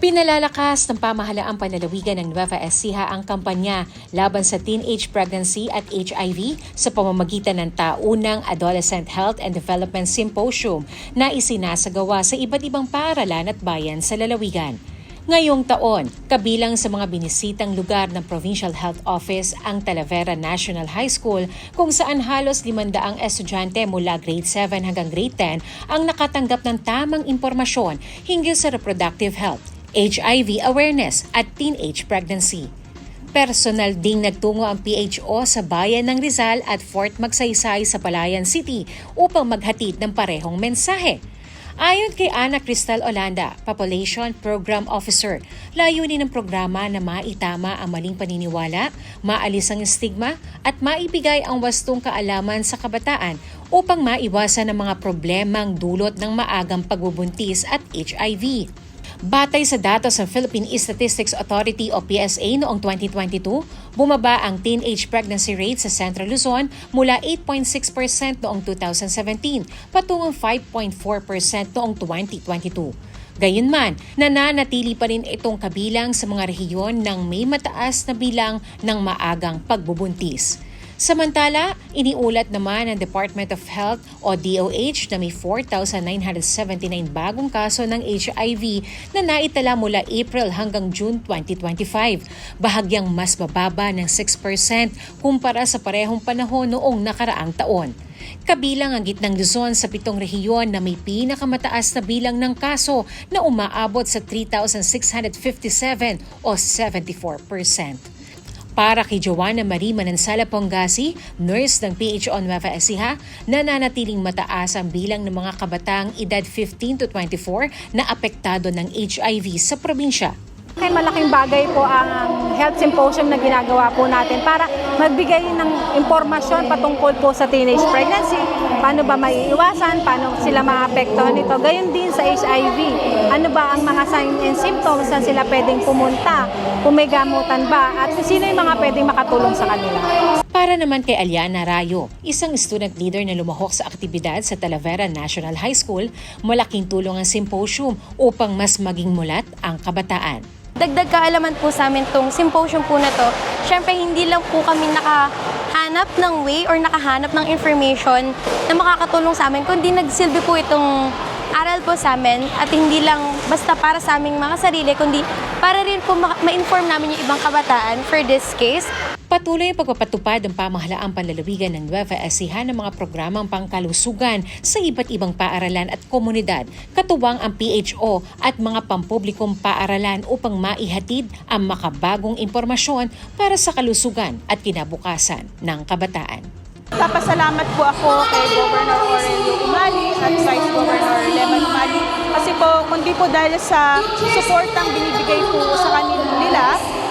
Pinalalakas ng pamahalaang panlalawigan ng Nueva Ecija ang kampanya laban sa teenage pregnancy at HIV sa pamamagitan ng taunang Adolescent Health and Development Symposium na isinasagawa sa iba't ibang paaralan at bayan sa lalawigan. Ngayong taon, kabilang sa mga binisitang lugar ng Provincial Health Office ang Talavera National High School kung saan halos 500 estudyante mula grade 7 hanggang grade 10 ang nakatanggap ng tamang impormasyon hinggil sa reproductive health, HIV awareness at teenage pregnancy. Personal ding nagtungo ang PHO sa bayan ng Rizal at Fort Magsaysay sa Palayan City upang maghatid ng parehong mensahe. Ayon kay Ana Cristal Olanda, Population Program Officer, layunin ng programa na maitama ang maling paniniwala, maalis ang stigma at maibigay ang wastong kaalaman sa kabataan upang maiwasan ang mga problemang dulot ng maagang pagbubuntis at HIV. Batay sa datos ng Philippine Statistics Authority o PSA noong 2022, bumaba ang teenage pregnancy rate sa Central Luzon mula 8.6% noong 2017 patungong 5.4% noong 2022. Gayunman, nananatili pa rin itong kabilang sa mga rehiyon ng may mataas na bilang ng maagang pagbubuntis. Samantala, iniulat naman ng Department of Health o DOH na may 4,979 bagong kaso ng HIV na naitala mula April hanggang June 2025, bahagyang mas bababa ng 6% kumpara sa parehong panahon noong nakaraang taon. Kabilang ang gitnang Luzon sa pitong rehiyon na may pinakamataas na bilang ng kaso na umaabot sa 3,657 o 74%. Para kay Joanna Marie Manansala Pongasi, nurse ng PHO Nueva Ecija, nananatiling mataas ang bilang ng mga kabataang edad 15 to 24 na apektado ng HIV sa probinsya. Kay malaking bagay po ang health symposium na ginagawa po natin para magbigay ng impormasyon patungkol po sa teenage pregnancy, paano ba maiiwasan, paano sila maapektuhan nito. Gayon din sa HIV, ano ba ang mga signs and symptoms na sila pwedeng pumunta, kung may gamutan ba, at sino yung mga pwedeng makatulong sa kanila. Para naman kay Aliana Rayo, isang student leader na lumahok sa aktibidad sa Talavera National High School, malaking tulong ang symposium upang mas maging mulat ang kabataan. Dagdag kaalaman po sa amin tong symposium po na to. Siyempre, hindi lang po kami nakahanap ng way or nakahanap ng information na makakatulong sa amin, kundi nagsilbi po itong aral po sa amin at hindi lang basta para sa aming mga sarili, kundi para rin po ma- ma-inform namin yung ibang kabataan for this case. Patuloy ang pagpapatupad ng pamahalaang panlalawigan ng Nueva Ecija ng mga programang pangkalusugan sa iba't ibang paaralan at komunidad, katuwang ang PHO at mga pampublikong paaralan upang maihatid ang makabagong impormasyon para sa kalusugan at kinabukasan ng kabataan. Papasalamat po ako kay Governor Aurelio Umali at Vice Governor Lemon Umali kasi po kundi po dahil sa suportang binibigay po sa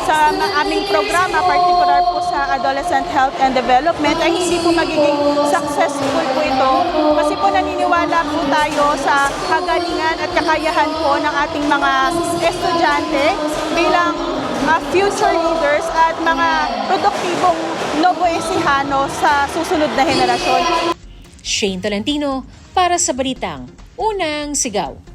sa aming programa, particular po sa Adolescent Health and Development, ay hindi po magiging successful po ito. Kasi po naniniwala po tayo sa kagalingan at kakayahan po ng ating mga estudyante bilang uh, future leaders at mga produktibong Novoecijano sa susunod na henerasyon. Shane Tolentino para sa Balitang Unang Sigaw.